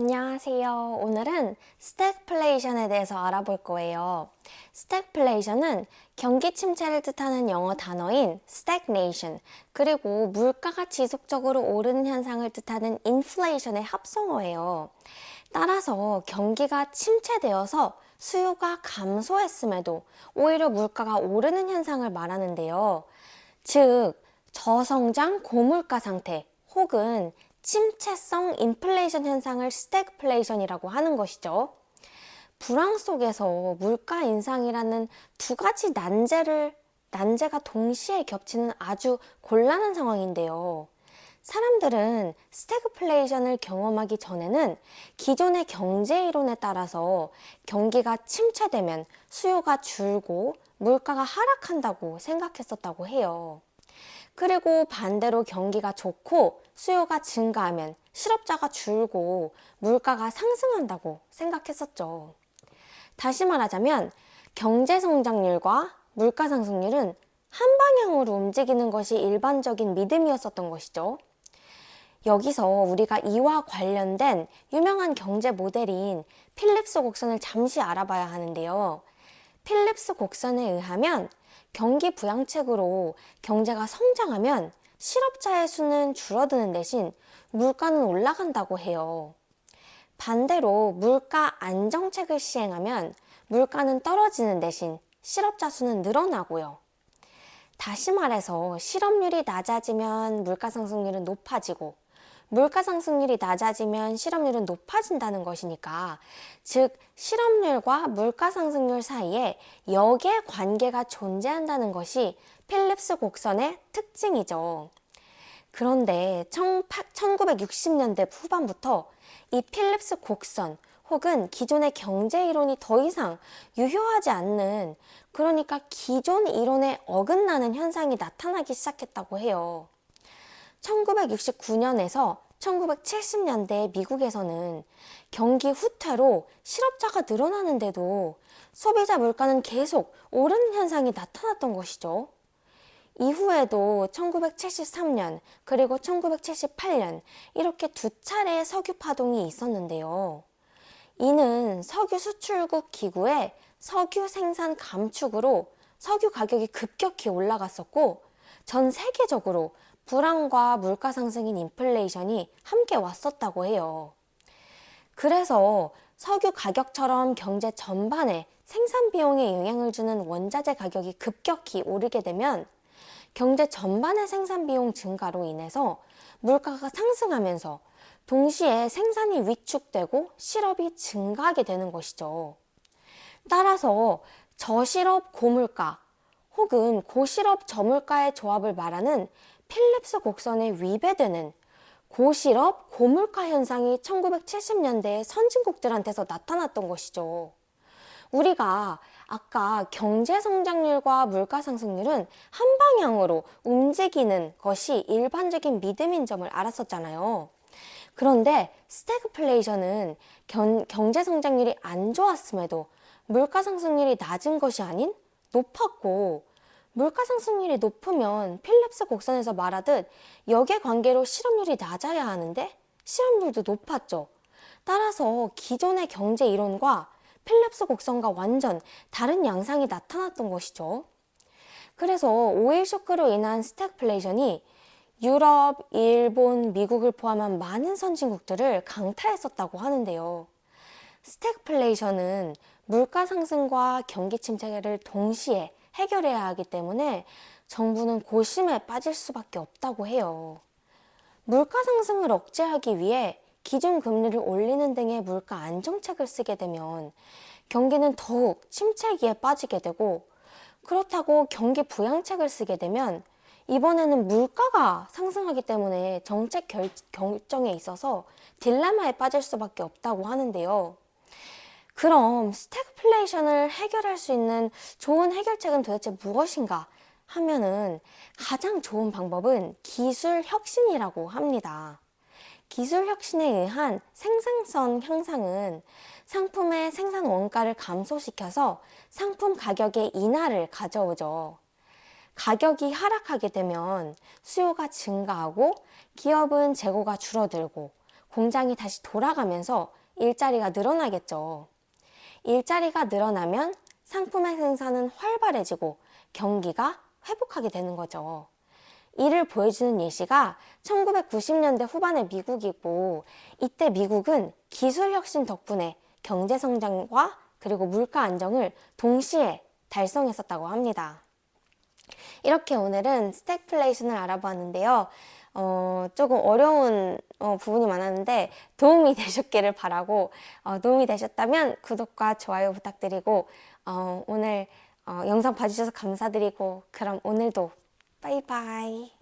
안녕하세요. 오늘은 스태그플레이션에 대해서 알아볼 거예요. 스태그플레이션은 경기 침체를 뜻하는 영어 단어인 stagnation 그리고 물가가 지속적으로 오르는 현상을 뜻하는 inflation의 합성어예요. 따라서 경기가 침체되어서 수요가 감소했음에도 오히려 물가가 오르는 현상을 말하는데요. 즉, 저성장 고물가 상태 혹은 침체성 인플레이션 현상을 스태그플레이션이라고 하는 것이죠. 불황 속에서 물가 인상이라는 두 가지 난제를 난제가 동시에 겹치는 아주 곤란한 상황인데요. 사람들은 스태그플레이션을 경험하기 전에는 기존의 경제 이론에 따라서 경기가 침체되면 수요가 줄고 물가가 하락한다고 생각했었다고 해요. 그리고 반대로 경기가 좋고 수요가 증가하면 실업자가 줄고 물가가 상승한다고 생각했었죠. 다시 말하자면 경제 성장률과 물가 상승률은 한 방향으로 움직이는 것이 일반적인 믿음이었었던 것이죠. 여기서 우리가 이와 관련된 유명한 경제 모델인 필립스 곡선을 잠시 알아봐야 하는데요. 필립스 곡선에 의하면 경기 부양책으로 경제가 성장하면 실업자의 수는 줄어드는 대신 물가는 올라간다고 해요. 반대로 물가 안정책을 시행하면 물가는 떨어지는 대신 실업자 수는 늘어나고요. 다시 말해서 실업률이 낮아지면 물가 상승률은 높아지고 물가 상승률이 낮아지면 실업률은 높아진다는 것이니까 즉 실업률과 물가 상승률 사이에 역의 관계가 존재한다는 것이 필립스 곡선의 특징이죠. 그런데 1960년대 후반부터 이 필립스 곡선 혹은 기존의 경제 이론이 더 이상 유효하지 않는 그러니까 기존 이론에 어긋나는 현상이 나타나기 시작했다고 해요. 1969년에서 1970년대 미국에서는 경기 후퇴로 실업자가 늘어나는데도 소비자 물가는 계속 오르는 현상이 나타났던 것이죠. 이후에도 1973년 그리고 1978년 이렇게 두 차례의 석유 파동이 있었는데요. 이는 석유 수출국 기구의 석유 생산 감축으로 석유 가격이 급격히 올라갔었고 전 세계적으로 불황과 물가 상승인 인플레이션이 함께 왔었다고 해요. 그래서 석유 가격처럼 경제 전반에 생산 비용에 영향을 주는 원자재 가격이 급격히 오르게 되면 경제 전반의 생산 비용 증가로 인해서 물가가 상승하면서 동시에 생산이 위축되고 실업이 증가하게 되는 것이죠. 따라서 저실업 고물가 혹은 고실업 저물가의 조합을 말하는 필립스 곡선에 위배되는 고실업 고물가 현상이 1970년대 선진국들한테서 나타났던 것이죠. 우리가 아까 경제 성장률과 물가 상승률은 한 방향으로 움직이는 것이 일반적인 믿음인 점을 알았었잖아요. 그런데 스태그플레이션은 경제 성장률이 안 좋았음에도 물가 상승률이 낮은 것이 아닌 높았고 물가 상승률이 높으면 필립스 곡선에서 말하듯 역의 관계로 실업률이 낮아야 하는데 실업률도 높았죠. 따라서 기존의 경제 이론과 필립스 곡선과 완전 다른 양상이 나타났던 것이죠. 그래서 오일 쇼크로 인한 스태그플레이션이 유럽, 일본, 미국을 포함한 많은 선진국들을 강타했었다고 하는데요. 스태그플레이션은 물가 상승과 경기 침체를 동시에 해결해야 하기 때문에 정부는 고심에 빠질 수밖에 없다고 해요. 물가 상승을 억제하기 위해 기준 금리를 올리는 등의 물가 안정책을 쓰게 되면 경기는 더욱 침체기에 빠지게 되고 그렇다고 경기 부양책을 쓰게 되면 이번에는 물가가 상승하기 때문에 정책 결, 결정에 있어서 딜레마에 빠질 수밖에 없다고 하는데요. 그럼 스태그플레이션을 해결할 수 있는 좋은 해결책은 도대체 무엇인가 하면은 가장 좋은 방법은 기술 혁신이라고 합니다. 기술 혁신에 의한 생산성 향상은 상품의 생산 원가를 감소시켜서 상품 가격의 인하를 가져오죠. 가격이 하락하게 되면 수요가 증가하고 기업은 재고가 줄어들고 공장이 다시 돌아가면서 일자리가 늘어나겠죠. 일자리가 늘어나면 상품의 생산은 활발해지고 경기가 회복하게 되는 거죠. 이를 보여주는 예시가 1990년대 후반의 미국이고 이때 미국은 기술 혁신 덕분에 경제 성장과 그리고 물가 안정을 동시에 달성했었다고 합니다. 이렇게 오늘은 스태그플레이션을 알아보았는데요. 어, 조금 어려운 어, 부분이 많았는데 도움이 되셨기를 바라고 어, 도움이 되셨다면 구독과 좋아요 부탁드리고 어, 오늘 어, 영상 봐주셔서 감사드리고 그럼 오늘도 바이바이